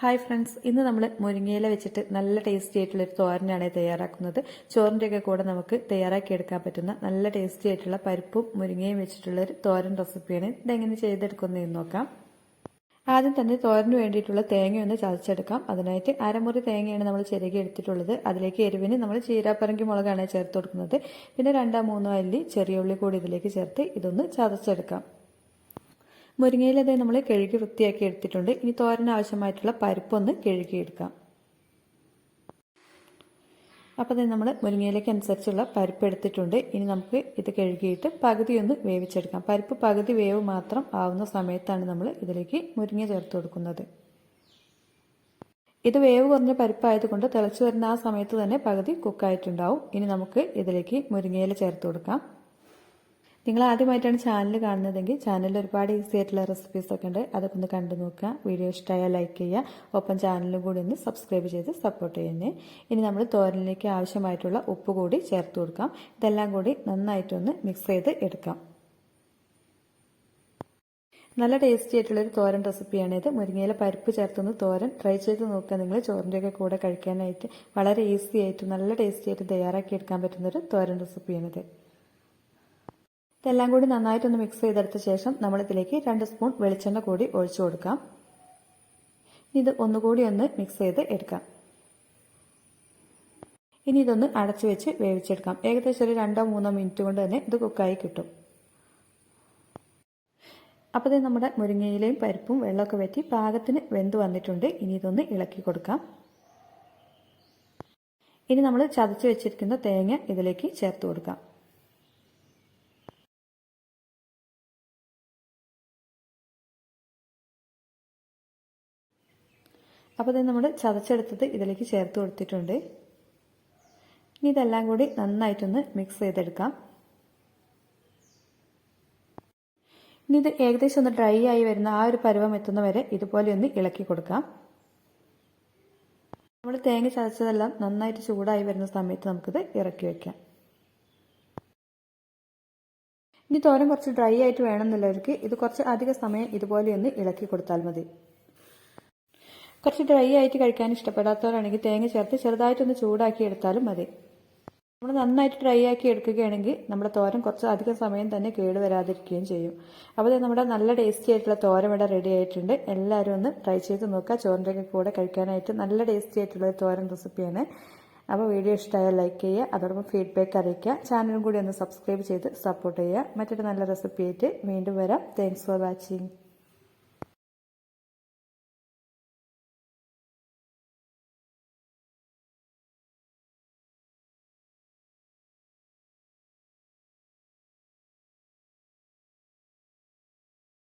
Hi friends ഇന്ന് നമ്മൾ മുരിങ്ങയില വെച്ചിട്ട് നല്ല ടേസ്റ്റി ആയിട്ടുള്ള ഒരു തോരനാണ് തയ്യാറാക്കുന്നത്. ചോറിന്റെ ഒക്കെ കൂടെ നമുക്ക് തയ്യാറാക്കി എടുക്കാൻ പറ്റുന്ന നല്ല ടേസ്റ്റി ആയിട്ടുള്ള പരിപ്പും മുരിങ്ങയും വെച്ചിട്ടുള്ള ഒരു തോരൻ റെസിപ്പിയാണ് ഇതെങ്ങനെ ചെയ്തെടുക്കുന്നതെന്ന് നോക്കാം. ആദ്യം തന്നെ തോരന് വേണ്ടിയിട്ടുള്ള തേങ്ങ ഒന്ന് ചതച്ചെടുക്കാം. അതിനായിട്ട് അരമുറി തേങ്ങയാണ് നമ്മൾ ചിരകി എടുത്തിട്ടുള്ളത്. അതിലേക്ക് എരിവിന് നമ്മൾ ചീരാപ്പറങ്കി മുളകാണ് ചേർത്ത് കൊടുക്കുന്നത്. പിന്നെ രണ്ടോ മൂന്നോ അല്ലി ചെറിയ ഉള്ളി കൂടി ഇതിലേക്ക് ചേർത്ത് ഇതൊന്ന് ചതച്ചെടുക്കാം. മുരിങ്ങയിലതേ നമ്മൾ കഴുകി വൃത്തിയാക്കി എടുത്തിട്ടുണ്ട്. ഇനി തോരൻ ആവശ്യമായിട്ടുള്ള പരിപ്പൊന്ന് കഴുകിയെടുക്കാം. അപ്പോൾ തന്നെ നമ്മൾ മുരിങ്ങയിലേക്ക് അനുസരിച്ചുള്ള പരിപ്പ് എടുത്തിട്ടുണ്ട് ഇനി നമുക്ക് ഇത് കഴുകിയിട്ട് പകുതി ഒന്ന് വേവിച്ചെടുക്കാം. പരിപ്പ് പകുതി വേവ് മാത്രം ആവുന്ന സമയത്താണ് നമ്മൾ ഇതിലേക്ക് മുരിങ്ങ ചേർത്ത് കൊടുക്കുന്നത്. ഇത് വേവ് കുറഞ്ഞ പരിപ്പായതുകൊണ്ട് തിളച്ചു വരുന്ന ആ സമയത്ത് തന്നെ പകുതി കുക്കായിട്ടുണ്ടാവും. ഇനി നമുക്ക് ഇതിലേക്ക് മുരിങ്ങയില ചേർത്ത് കൊടുക്കാം. നിങ്ങൾ ആദ്യമായിട്ടാണ് ചാനൽ കാണുന്നതെങ്കിൽ ചാനലിൽ ഒരുപാട് ഈസി ആയിട്ടുള്ള റെസിപ്പീസ് ഒക്കെ ഉണ്ട്. അതൊക്കെ ഒന്ന് കണ്ടു നോക്കുക. വീഡിയോ ഇഷ്ടമായാൽ ലൈക്ക് ചെയ്യുക. ഒപ്പം ചാനലും കൂടി ഒന്ന് സബ്സ്ക്രൈബ് ചെയ്ത് സപ്പോർട്ട് ചെയ്യുന്നേ. ഇനി നമ്മൾ തോരനിലേക്ക് ആവശ്യമായിട്ടുള്ള ഉപ്പ് കൂടി ചേർത്ത് കൊടുക്കാം. ഇതെല്ലാം കൂടി നന്നായിട്ടൊന്ന് മിക്സ് ചെയ്ത് എടുക്കാം. നല്ല ടേസ്റ്റി ആയിട്ടുള്ളൊരു തോരൻ റെസിപ്പിയാണ് ഇത്. മുരിങ്ങയില പരിപ്പ് ചേർത്തൊന്ന് തോരൻ. ട്രൈ ചെയ്ത് നോക്കുക. നിങ്ങൾ ചോറിന്റെയൊക്കെ കൂടെ കഴിക്കാനായിട്ട് വളരെ ഈസി ആയിട്ട് നല്ല ടേസ്റ്റി ആയിട്ട് തയ്യാറാക്കി എടുക്കാൻ പറ്റുന്നൊരു തോരൻ റെസിപ്പിയാണിത് ഇതെല്ലാം കൂടി നന്നായിട്ടൊന്ന് മിക്സ് ചെയ്തെടുത്ത ശേഷം നമ്മളിതിലേക്ക് രണ്ട് സ്പൂൺ വെളിച്ചെണ്ണ കൂടി ഒഴിച്ചു കൊടുക്കാം. ഇത് ഒന്നുകൂടി ഒന്ന് മിക്സ് ചെയ്ത് എടുക്കാം. ഇനി ഇതൊന്ന് അടച്ചു വെച്ച് വേവിച്ചെടുക്കാം. ഏകദേശം ഒരു രണ്ടോ മൂന്നോ മിനിറ്റ് കൊണ്ട് തന്നെ ഇത് കുക്കായി കിട്ടും. അപ്പോൾ നമ്മുടെ മുരിങ്ങയിലയും പരിപ്പും വെള്ളമൊക്കെ വറ്റി പാകത്തിന് വെന്ത് വന്നിട്ടുണ്ട്. ഇനി ഇതൊന്ന് ഇളക്കി കൊടുക്കാം. ഇനി നമ്മൾ ചതച്ച് വെച്ചിരിക്കുന്ന തേങ്ങ ഇതിലേക്ക് ചേർത്ത് കൊടുക്കാം. അപ്പോൾ ഇത് നമ്മൾ ചതച്ചെടുത്തത് ഇതിലേക്ക് ചേർത്ത് കൊടുത്തിട്ടുണ്ട്. ഇനി ഇതെല്ലാം കൂടി നന്നായിട്ടൊന്ന് മിക്സ് ചെയ്തെടുക്കാം. ഇനി ഇത് ഏകദേശം ഒന്ന് ഡ്രൈ ആയി വരുന്ന ആ ഒരു പരുവം എത്തുന്ന വരെ ഇതുപോലെ ഒന്ന് ഇളക്കി കൊടുക്കാം. നമ്മൾ തേങ്ങ ചതച്ചതെല്ലാം നന്നായിട്ട് ചൂടായി വരുന്ന സമയത്ത് നമുക്കിത് ഇറക്കി വയ്ക്കാം ഇനി തോരം കുറച്ച് ഡ്രൈ ആയിട്ട് വേണമെന്നുള്ളവർക്ക് ഇത് കുറച്ച് അധിക സമയം ഇതുപോലെ ഒന്ന് ഇളക്കി കൊടുത്താൽ മതി. കുറച്ച് ഡ്രൈ ആയിട്ട് കഴിക്കാൻ ഇഷ്ടപ്പെടാത്തവരാണെങ്കിൽ തേങ്ങ ചേർത്ത് ചെറുതായിട്ടൊന്ന് ചൂടാക്കി എടുത്താലും മതി. നമ്മൾ നന്നായിട്ട് ഡ്രൈ ആക്കി എടുക്കുകയാണെങ്കിൽ നമ്മുടെ തോരൻ കുറച്ച് അധികം സമയം തന്നെ കേടുവരാതിരിക്കുകയും ചെയ്യും. അപ്പോൾ നമ്മുടെ നല്ല ടേസ്റ്റി ആയിട്ടുള്ള തോരൻ ഇവിടെ റെഡി ആയിട്ടുണ്ട്. എല്ലാവരും ഒന്ന് ട്രൈ ചെയ്ത് നോക്കുക. ചോറിന്റെ കൂടെ കഴിക്കാനായിട്ട് നല്ല ടേസ്റ്റി ആയിട്ടുള്ള തോരൻ റെസിപ്പിയാണ് അപ്പോൾ വീഡിയോ ഇഷ്ടമായാൽ ലൈക്ക് ചെയ്യുക. അതോടൊപ്പം ഫീഡ്ബാക്ക് അറിയിക്കുക. ചാനലും കൂടി ഒന്ന് സബ്സ്ക്രൈബ് ചെയ്ത് സപ്പോർട്ട് ചെയ്യുക. മറ്റൊരു നല്ല റെസിപ്പി ആയിട്ട് വീണ്ടും വരാം. Thanks for watching